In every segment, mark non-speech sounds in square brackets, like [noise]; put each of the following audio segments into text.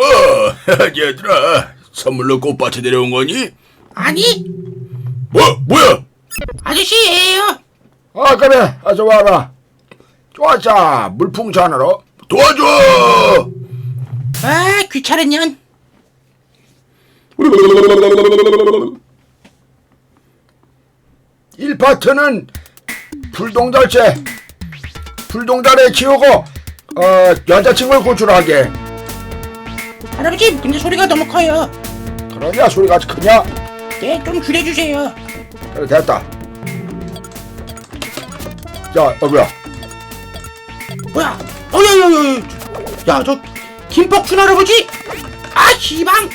어머, [laughs] 얘들아, 선물로 꽃밭에 내려온 거니? 아니. 뭐, 뭐야? 아저씨예요. 아 그래. 어서 와라 좋았자 물풍선으로. 도와줘! 아 귀찮은 년. 1파트는 불동달체 불동달에 키우고 어 여자친구를 구출하게 할아버지? 근데 소리가 너무 커요. 그러냐 소리가 크냐? 네 좀 줄여주세요. 그래 됐다. 야 어구야? 뭐야? 어여여여 야저 김복춘 할아버지? 아 시방!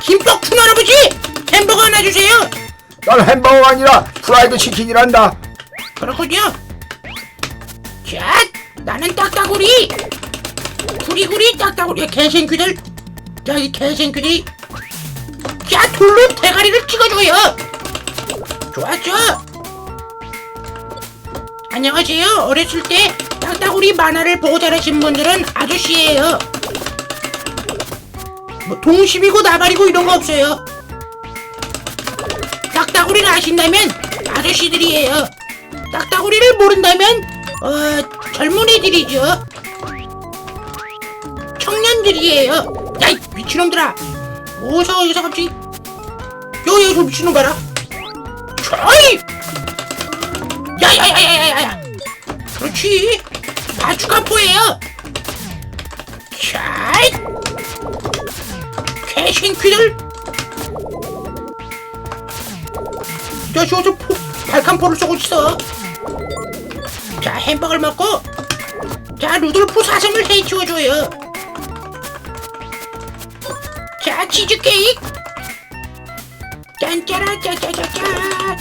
김복춘 할아버지? 햄버거 하나 주세요. 난 햄버거가 아니라 프라이드 치킨이란다. 그렇군요. 자 나는 딱따구리 구리구리 딱따구리 개생귀들? 야 이 개생귀들이 야 돌로 대가리를 찍어줘요. 좋았죠? 안녕하세요. 어렸을 때 딱따구리 만화를 보고 자라신 분들은 아저씨예요. 뭐 동심이고 나발이고 이런 거 없어요. 딱따구리를 아신다면 아저씨들이에요. 딱따구리를 모른다면 어 젊은이들이죠 청년들이에요. 야이 미친놈들아. 어서 여기서 갑자기? 여기 저 미친놈 봐라. 촤이! 야야야야야야 그렇지. 바주카포예요. 샤이 개신퀴들. 야, 저, 저, 포, 발칸포를 쏘고 있어. 자, 햄버거를 먹고, 자, 루돌프 사슴을 해치워줘요. 자, 치즈 케이크. 짠짜라, 짜짜짜짜.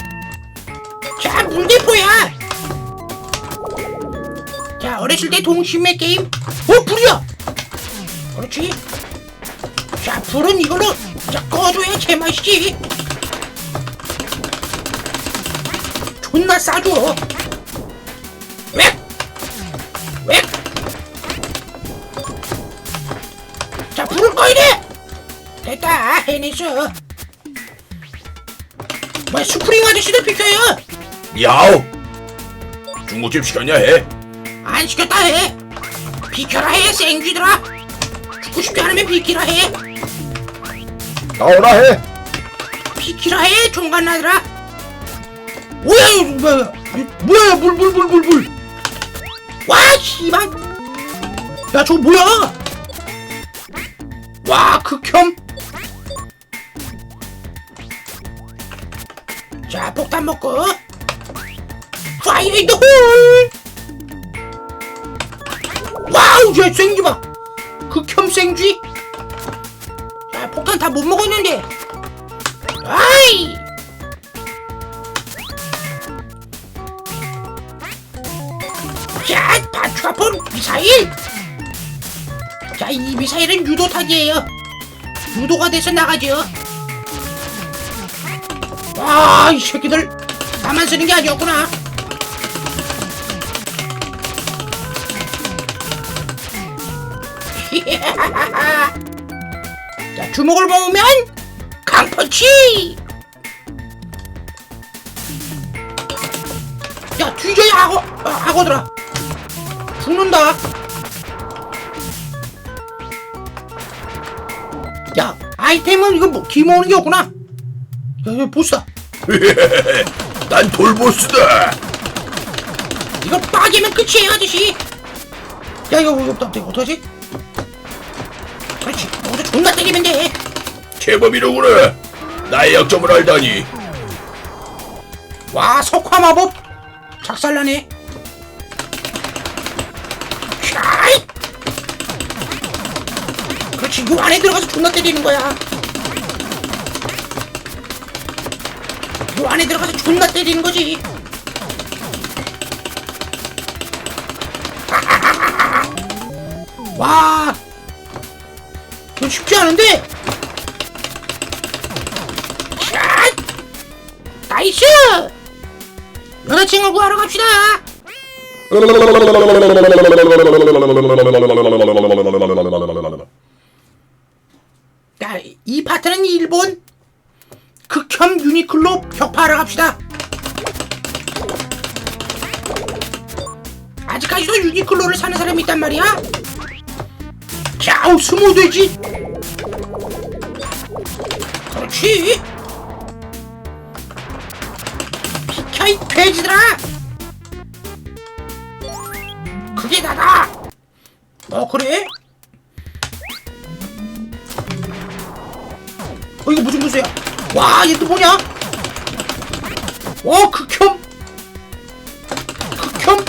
자, 물대포야. 자, 어렸을 때 동심의 게임. 어, 불이야! 그렇지. 자, 불은 이걸로, 자, 꺼줘야 제맛이지. 존나 싸줘. 왜? 왜? 자, 불을 꺼이래! 됐다, 해냈어. 뭐야, 스프링 아저씨들 비켜요! 야우! 중국집 시켰냐 해? 안 시켰다 해! 비켜라 해, 생쥐들아! 죽고 싶지 않으면 비키라 해! 나오라 해 비키라 해, 종갓나들아! 뭐야, 이거 뭐야, 뭐야, 물, 물, 물, 물, 물! 와, 씨발! 야, 저거 뭐야! 와, 극혐! 자, 폭탄 먹고! 파이어 인더 홀! 와우, 야, 생쥐 봐! 극혐 생쥐! 야, 폭탄 다 못 먹었는데! 아이! 자, 바추아폰 미사일! 자, 이 미사일은 유도탄이에요. 유도가 돼서 나가죠. 와, 이 새끼들 나만 쓰는 게 아니었구나. [laughs] 자, 주먹을 모으면 강펀치! 야, 뒤져야 악어, 아, 악어들아. 죽는다. 야, 아이템은 이거 뭐, 기모으는 게 없구나. 야, [laughs] 이거 보스다. 난 돌보스다! 이거 빠지면 끝이에요, 아저씨. 야, 이거, 이거, 이거, 이거 어떡하지? 그렇지. 여기서 존나 때리면 돼. 제법이로구나! 나의 약점을 알다니! 와, 석화 마법. 작살나네. 샤이! 그렇지, 요 안에 들어가서 존나 때리는 거야. 요 안에 들어가서 존나 때리는 거지. [laughs] 와, 이거 쉽지 않은데? 샷! 나이스! 여자친구 구하러 갑시다! [laughs] 자, 이 파트는 일본 극혐 유니클로 격파하러 갑시다. 아직까지도 유니클로를 사는 사람이 있단 말이야? 자, 스모 돼지. 그렇지. 비켜 이 돼지들아. 그게 나다. 어 그래? 어 이거 무슨 무수야? 와, 얘 또 뭐냐? 어, 극혐. 극혐.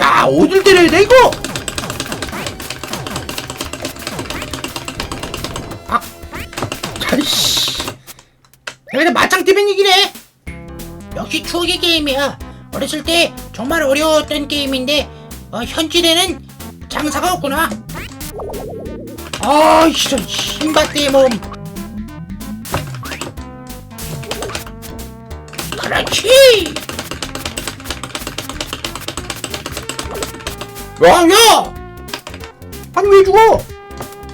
야, 어딜 때려야 돼 이거? 아. 야, 근데 맞짱 뜨면 이기네. 역시 추억의 게임이야. 어렸을 때 정말 어려웠던 게임인데 어, 현질에는 장사가 없구나. 아, 이런 신밧드의 몸. 그렇지. 야, 야! 아니 왜 죽어?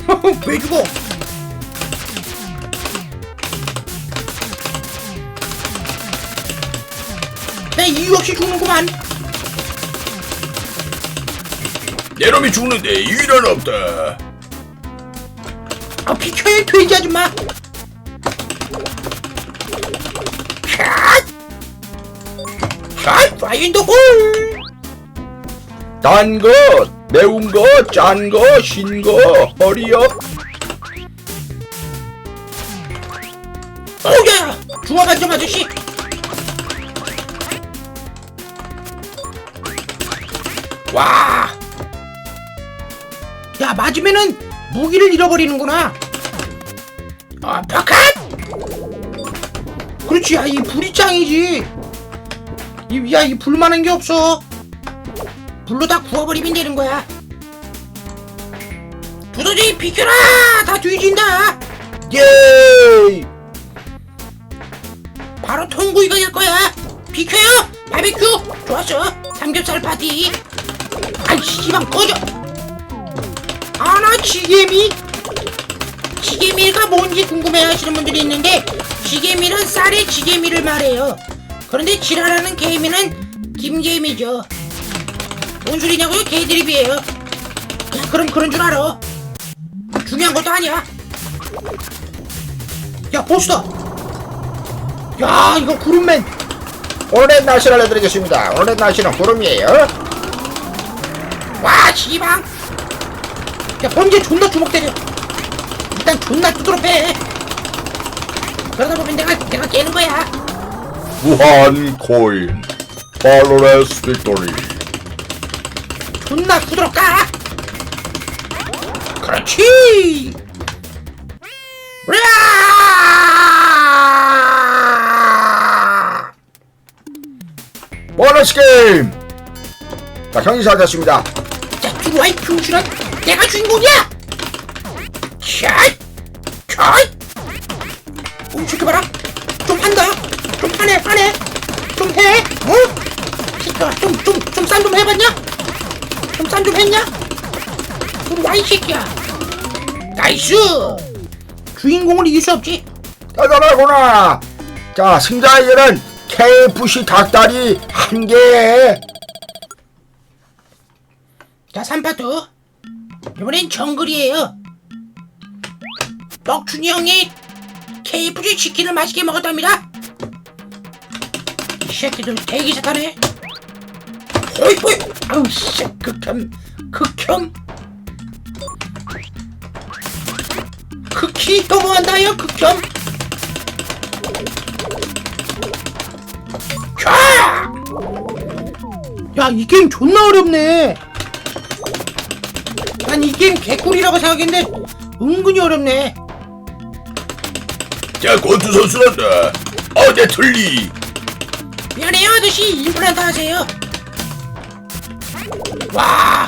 [laughs] 왜 죽어? 내 이유 없이 죽는구만. 내 놈이 죽는데 이유는 없다. 아 비켜요 돼지 아줌마. 샷! 샷! 파인더 홀! 단 것, 매운 것, 짠 것, 신 것, 허리업. 오야! 중화반점 아저씨! 와! 야, 맞으면은 무기를 잃어버리는구나. 아, 파칸! 그렇지, 야, 이 불이 짱이지. 이, 야, 이 불만한 게 없어. 불로 다 구워버리면 되는 거야. 두더지 비켜라! 다 뒤진다! 예! 바로 통구이가 될 거야. 비켜요. 바비큐. 좋았어. 삼겹살 파티. 아이 씨발 꺼져. 아나 지게미. 지게미가 뭔지 궁금해하시는 분들이 있는데 지게미는 쌀의 지게미를 말해요. 그런데 지랄하는 게임이는 김게임이죠. 뭔 소리냐고요? 개드립이에요. 야, 그럼 그런 줄 알아. 중요한 것도 아니야. 야 보스다. 야 이거 구름맨 오늘의 날씨를 알려드리겠습니다. 오늘의 날씨는 구름이에요. 와 시방 야 번개 존나 주먹 때려 일단 존나 두드러 패 그러다 보면 내가 내가 깨는 거야 무한 코인. 발로레스 빅토리. 존나 두드러 까 그렇지 으아! 보너스 게임. 자, 경기 시작됐습니다. 자 들어와 이 병신아 내가 주인공이야 샷! 샷! 오 지켜봐라 좀 한다 좀 하네 하네 좀 해? 어? 시끄러 좀좀 좀 싼 좀 해봤냐? 좀 싼 좀 했냐? 좀 와이 새끼야 나이스 주인공을 이길 수 없지 대단하구나. 자, 승자에게는 KFC 닭다리 한 개. 자 3파트 이번엔 정글이에요. 떡준이 형이 KFC 치킨을 맛있게 먹었답니다. 이 새끼들 대기사 타네 호이 호이. 아우 씨 극혐 극혐. 극히 혐오한다요? 극혐. 야 이 게임 존나 어렵네 난 이 게임 개꿀이라고 생각했는데 은근히 어렵네 자, 권투 선수란다. 어제 틀리. 미안해요 아저씨 임플란트 하세요 와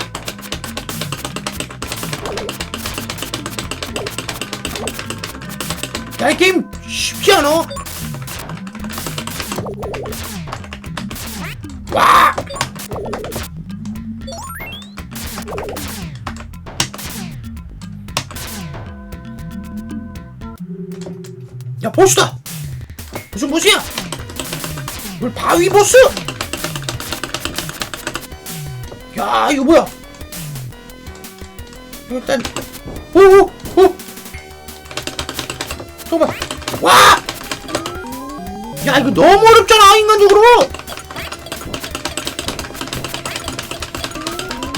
야, 이 게임 쉽지 않아? 와! 야 보스다. 무슨 보스야? 물 바위 보스 야 이거 뭐야? 일단 오오 오. 잠깐만. 와! 야 이거 너무 어렵잖아 인간적으로.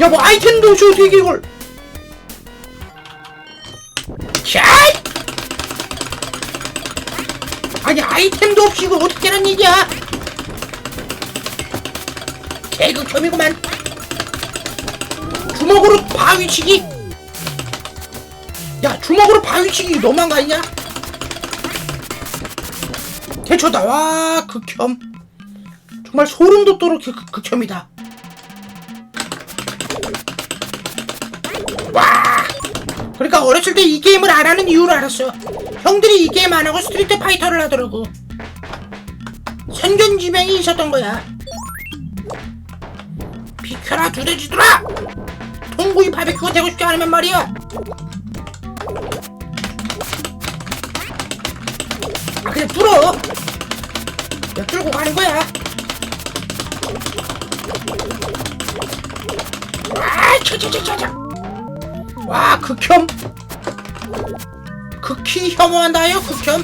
야 뭐 아이템도 없이 어떻게 이걸 아니 아이템도 없이 이걸 어떻게 하는 얘기야? 개극혐이구만. 주먹으로 바위치기. 야 주먹으로 바위치기 거 아니냐? 대초다. 와 극혐. 정말 소름 돋도록 극, 극혐이다 그러니까 어렸을 때 이 게임을 안 하는 이유를 알았어 형들이 이 게임 안 하고 스트리트 파이터를 하더라고. 선견지명이 있었던 거야. 비켜라 두더지들아! 통구이 바베큐가 되고 싶지 않으면 말이야. 아 그냥 뚫어. 야 뚫고 가는 거야? 와 차차차차차 와 극혐 극히 혐오한다요 극혐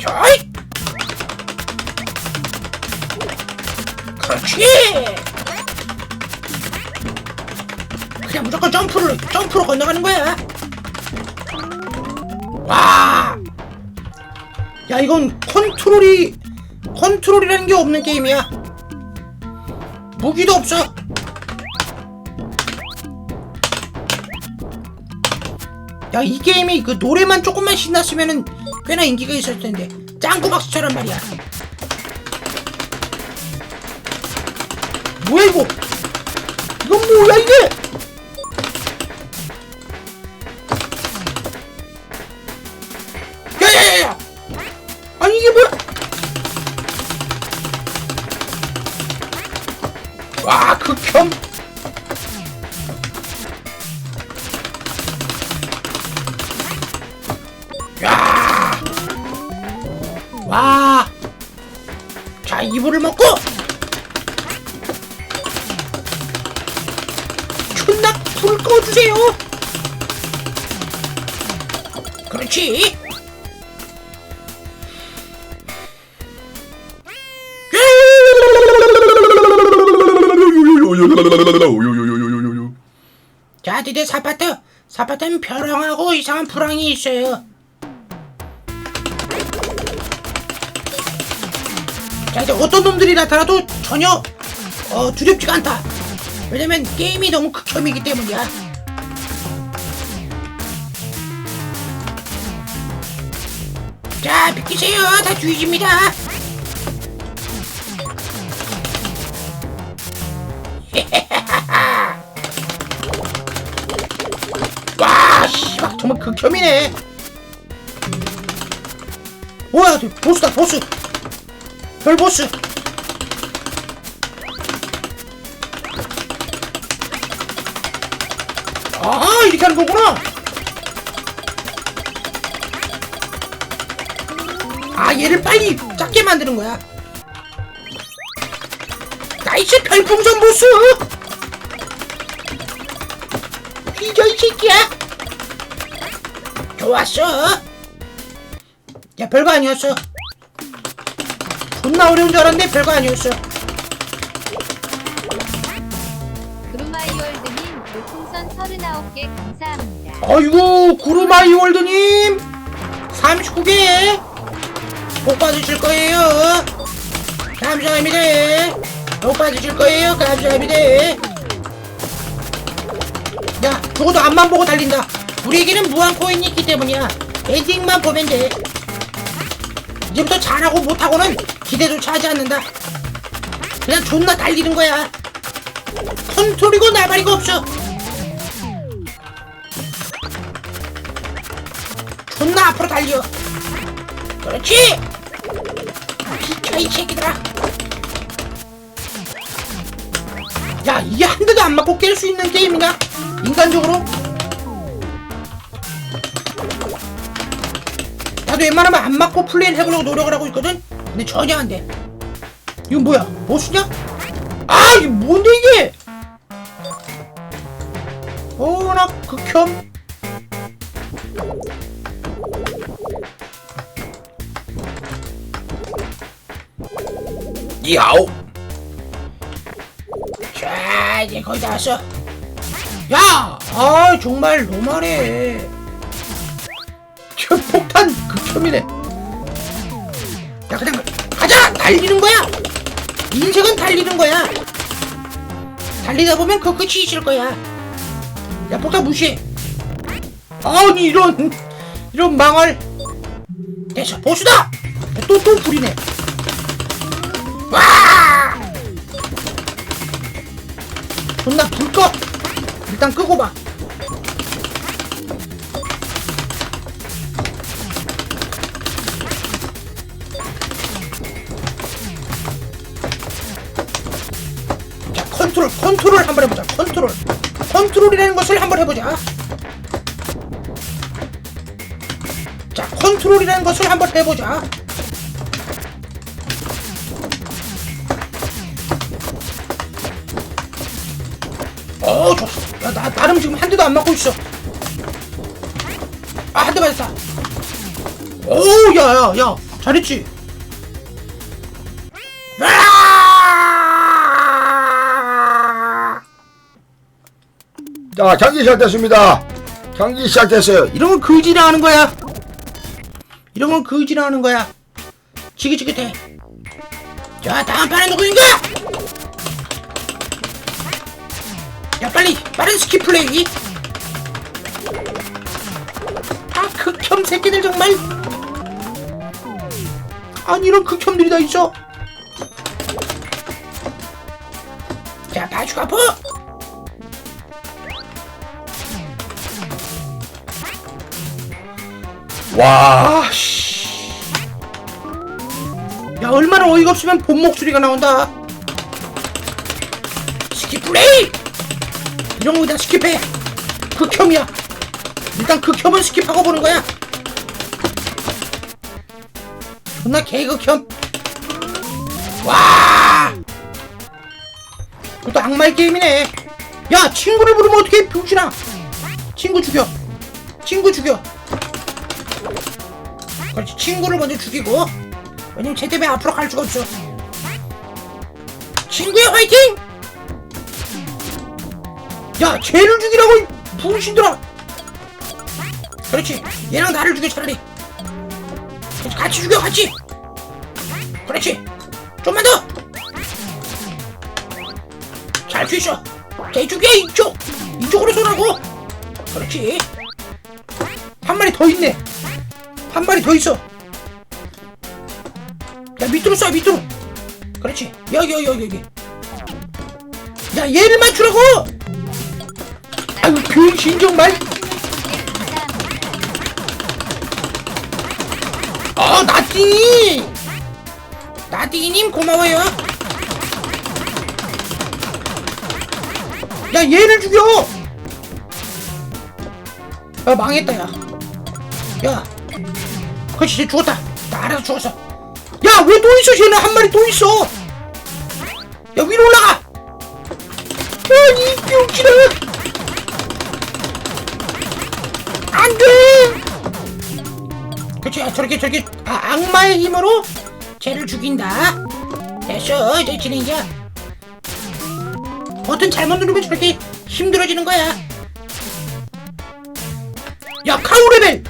저이! 그렇지! 그냥 무조건 점프를 점프로 건너가는 거야. 와! 야 이건 컨트롤이 컨트롤이라는 게 없는 게임이야. 무기도 없어 야 이 게임이 그 노래만 조금만 신났으면은 꽤나 인기가 있었을 텐데. 짱구박스처럼 말이야. 뭐야 이거? 이건 뭐야 이게 주세요! 그렇지! 자, 드디어 사파트! 사파트는 벼랑하고 이상한 불황이 있어요. 자 이제 어떤 놈들이 나타나도 전혀 어, 두렵지가 않다 왜냐면 게임이 너무 극혐이기 때문이야 자 비키세요. 다 주의집니다. [laughs] 와 씨발 정말 극혐이네. 뭐야 보스다 보스. 별 보스. 아 이렇게 하는 거구나 아 얘를 빨리 작게 만드는 거야. 나이스 별풍선 보스! 뒤져 이 새끼야! 좋았어. 야 별거 아니었어. 존나 어려운 줄 알았는데 별거 아니었어. 구루마이월드님 별풍선 39개 감사합니다. 아이고 구루마이 월드님! 39개 복 받으실 거예요. 감사합니다. 복 받으실 거예요. 감사합니다. 야, 죽어도 앞만 보고 달린다. 우리에게는 무한 코인이 있기 때문이야. 엔딩만 보면 돼. 이제부터 잘하고 못하고는 기대조차 하지 않는다. 그냥 존나 달리는 거야. 컨트롤이고 나발이고 없어. 존나 앞으로 달려. 그렇지. 비켜 이 새끼들아. 야 이게 한 대도 안 맞고 깰 수 있는 게임이냐? 인간적으로? 야 나도 웬만하면 안 맞고 플레이를 해보려고 노력을 하고 있거든? 근데 전혀 안 돼. 이거 뭐야? 보스냐? 아, 이게 뭔데 이게? 어나 극혐. 야오 자, 이제 거의 다 왔어. 야, 아 정말 너무하네. 저 폭탄 극혐이네. 야, 그냥 가자. 달리는 거야. 인생은 달리는 거야. 달리다 보면 그 끝이 있을 거야. 야, 폭탄 무시해. 아니 이런 이런 망할. 됐어, 보수다. 또또 불이네. 존나 불 꺼! 일단 끄고 봐. 자, 컨트롤, 컨트롤 한번 해보자. 컨트롤. 컨트롤이라는 것을 한번 해보자. 자, 컨트롤이라는 것을 한번 해보자. 어, 좋았어. 야, 나, 나름 지금 한 대도 안 맞고 있어. 아, 한 대 맞았다. 오, 야, 야, 야. 잘했지? 아! 자 경기 시작됐습니다 경기 시작됐어요 이런 건 그지라 하는 거야. 이런 건 그지라 하는 거야. 지긋지긋해. 자, 다음 판에 누구인가? 빨리, 빠른 스킵 플레이. 아, 극혐 새끼들 정말. 아니, 이런 극혐들이 다 있어. 자, 바주카프. 와 씨. 야 얼마나 어이가 없으면 본 목 소리가 나온다 스킵 플레이 이런 거다 스킵해. 극혐이야. 일단 극혐은 스킵하고 보는 거야. 존나 개극혐. 와! 그것도 악마의 게임이네. 야 친구를 부르면 어떻게 병신아? 친구 죽여. 친구 죽여. 그렇지 친구를 먼저 죽이고. 왜냐면 쟤 때문에 앞으로 갈 수가 없어. 친구야 화이팅! 야 쟤를 죽이라고 이 부신들아! 그렇지. 얘랑 나를 죽여 차라리. 같이 죽여 같이. 그렇지. 좀만 더잘 죽여 쟤 죽여 이쪽. 이쪽으로 쏘라고. 그렇지. 한 마리 더 있네. 한 마리 더 있어. 야 밑으로 쏴 밑으로. 그렇지. 여기 여기 여기 여기. 야 얘를 맞추라고. 아유 병신 정말. 어 나띠. 나띠님 고마워요. 야 얘를 죽여. 야 망했다 야. 야. 그렇지 쟤 죽었다 나 알아서 죽었어 야 왜 또 있어 쟤는 한 마리 또 있어 야 위로 올라가 야이 병신아 안돼. 아, 저렇게 저렇게 아, 악마의 힘으로 쟤를 죽인다. 됐어 이제 진행이야. 버튼 잘못 누르면 저렇게 힘들어지는 거야. 야 카우 레벨!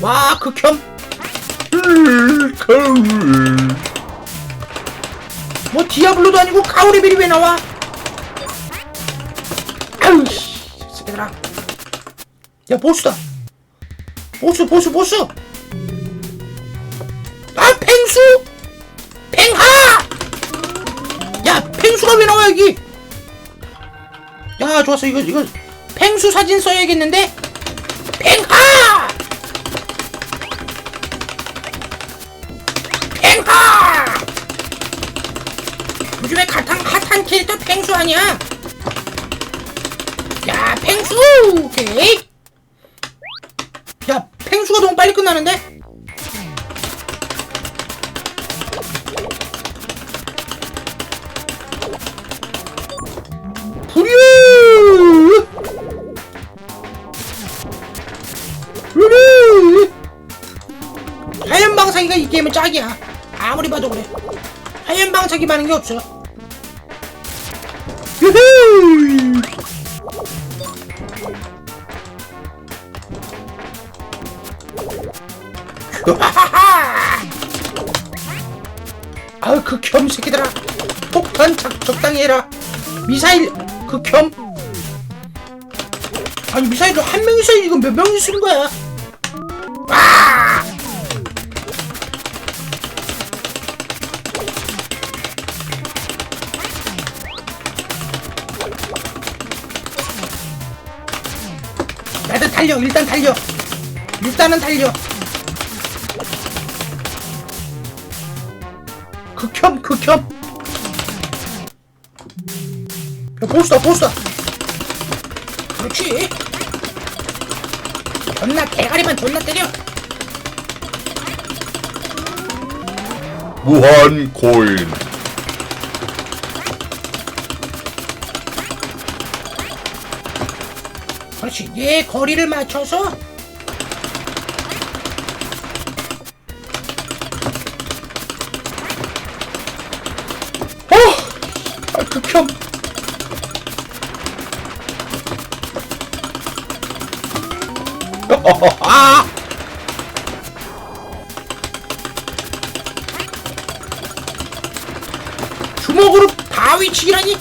와 극혐 뭐 디아블로도 아니고 카오레벨이 왜 나와? 아유 씨 새끼들아. 야 보스다 보스 보스 보스 아 펭수! 펭하! 야 펭수가 왜 나와 여기? 야 좋았어. 이거 이거 펭수 사진 써야겠는데? 펭하! 펭하! 요즘에 핫한 핫한 캐릭터 펭수 아니야? 야 펭수! 오케이 전투가 너무 빨리 끝나는데? 불유! 불유! 하얀방사기가 이 게임의 짝이야. 아무리 봐도 그래. 하얀 방사기 많은 게 없어. 으하하하 [laughs] 아우 그겸 새끼들아. 폭탄 작 적당히 해라. 미사일 그겸. 아니 미사일을 한 명이서 이거 몇 명이 쓰는 거야? 아! 나도 달려. 일단 달려. 일단은 달려 극혐 극혐 야 보스다 보스다. 그렇지. 존나 대가리만 존나 때려. 무한 코인. 그렇지. 얘 거리를 맞춰서 아! 주먹으로 바위치기라니?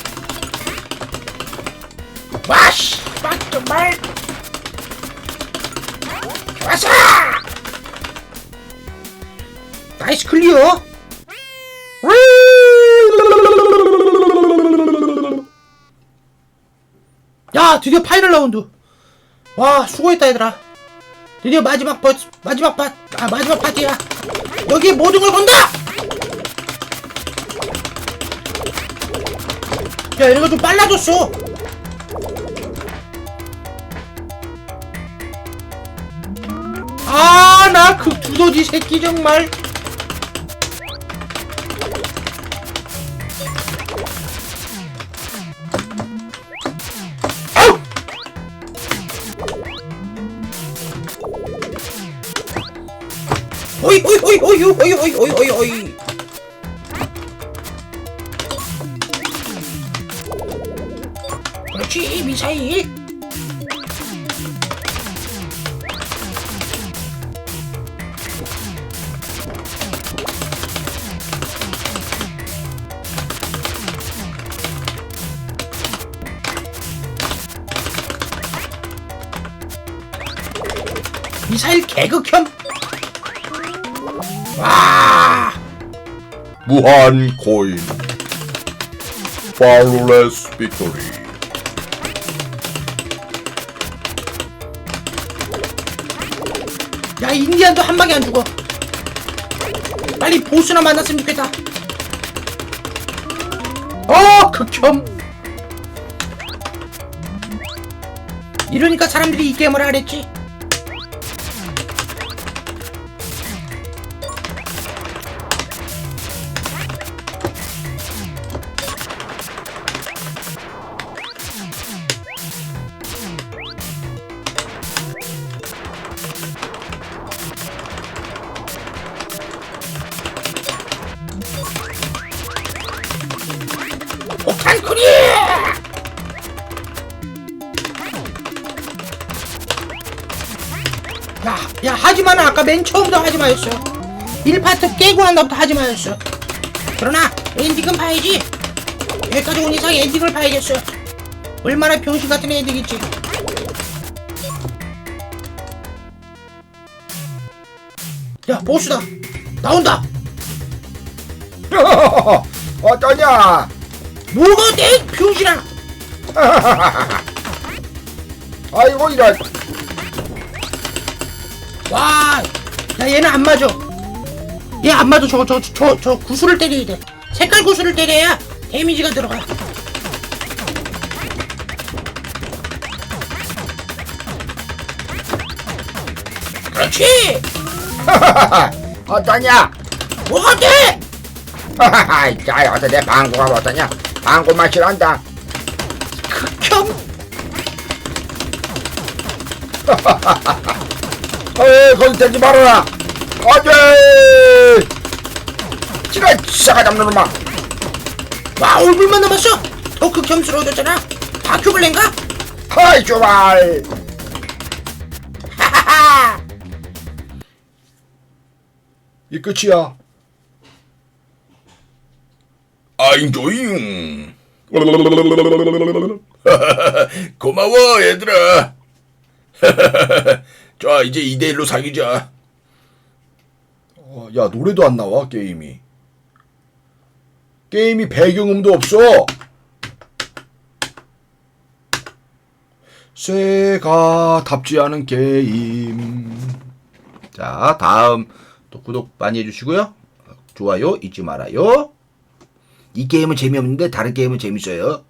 와씨 막 정말. 좋았어! 나이스 클리어. 야 드디어 파이널 라운드. 와 수고했다 얘들아 드디어 마지막 버 마지막 파, 아 마지막 파티야. 여기에 모든 걸 건다! 야 이런 거 좀 빨라졌어. 아, 나 그 두더지 새끼 정말. 오이 오이 오이 오이. 그렇지 미사일. 미사일 개극혐 무한 코인. 파울레스 빅토리 야 인디안도 한 방에 안 죽어. 빨리 보스나 만났으면 좋겠다. 어 극혐. 이러니까 사람들이 이 게임을 하랬지 하지마였어 1파트 깨고 난 다음부터 하지마였어 그러나 엔딩은 봐야지. 여기까지 온 이상 엔딩을 봐야겠어 얼마나 병신 같은 엔딩이지. 야 보스다. 나온다. [laughs] 어떠냐? 뭐가 돼 병신아? [laughs] 아이고 이런 와, 야 얘는 안 맞아. 얘 안 맞아. 저거 저저 저 구슬을 때려야 돼. 색깔 구슬을 때려야 데미지가 들어가. 그렇지. [laughs] 어떠냐 뭐가 돼? 자 어서 내 방구가 어떠냐 방구 맛이란다 극혐. 에이 거기 대지 말아라 안돼 이런 싸가 잡는 놈아 와 얼굴만 남았어 더 극혐스러워졌잖아 바퀴벌레인가? 하이 좋아이 하하하 이 끝이야 아잉조잉. [laughs] 고마워 얘들아. [laughs] 자 이제 2대1로 사귀자. 어, 야 노래도 안 나와 게임이. 게임이 배경음도 없어! 쇠가 답지 않은 게임. 자 다음 또 구독 많이 해주시고요. 좋아요 잊지 말아요. 이 게임은 재미없는데 다른 게임은 재밌어요